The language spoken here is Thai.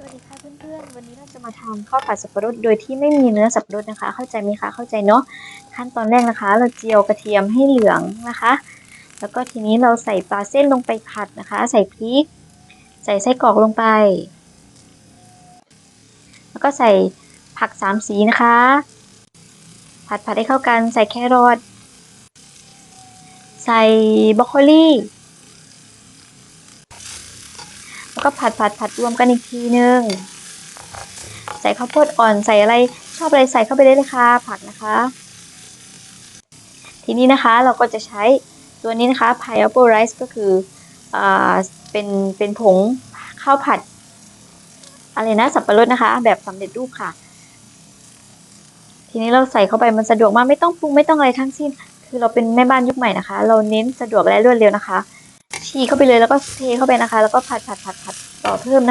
สวัสดีค่ะเพื่อนๆ วันนี้เราจะมาทำข้าวผัดสับปะรดโดยที่ไม่มีเนื้อสับปะรดนะคะ เข้าใจไหมคะ เข้าใจเนาะ ขั้นตอนแรกนะคะ เราเจียวกระเทียมให้เหลืองนะคะ แล้วก็ทีนี้เราใส่ปลาเส้นลงไปผัดนะคะ ใส่พริก ใส่ไส้กรอกลงไป แล้วก็ใส่ผักสามสีนะคะ ผัดผัดให้เข้ากัน ใส่แครอท ใส่บรอกโคลี แล้วก็ผัดผัดผัดรวมกันอีกทีนึง ใส่ข้าวโพดอ่อนใส่อะไรชอบอะไรใส่เข้าไปได้เลยค่ะ ผักนะคะ ทีนี้นะคะเราก็จะใช้ตัวนี้นะคะ pineapple rice ก็คืออ่าเป็นเป็นผงข้าวผัด อะไรนะสับปะรดนะคะ แบบสำเร็จรูปค่ะ ทีนี้เราใส่เข้าไปมันสะดวกมากไม่ต้องปรุงไม่ต้องอะไรทั้งสิ้น คือเราเป็นแม่บ้านยุคใหม่นะคะ เราเน้นสะดวกและรวดเร็วนะคะ ฉีกเข้าไปเลยแล้วก็เทเข้าไปนะคะ แล้วก็ผัดผัดผัดผัดต่อเพิ่มนะคะ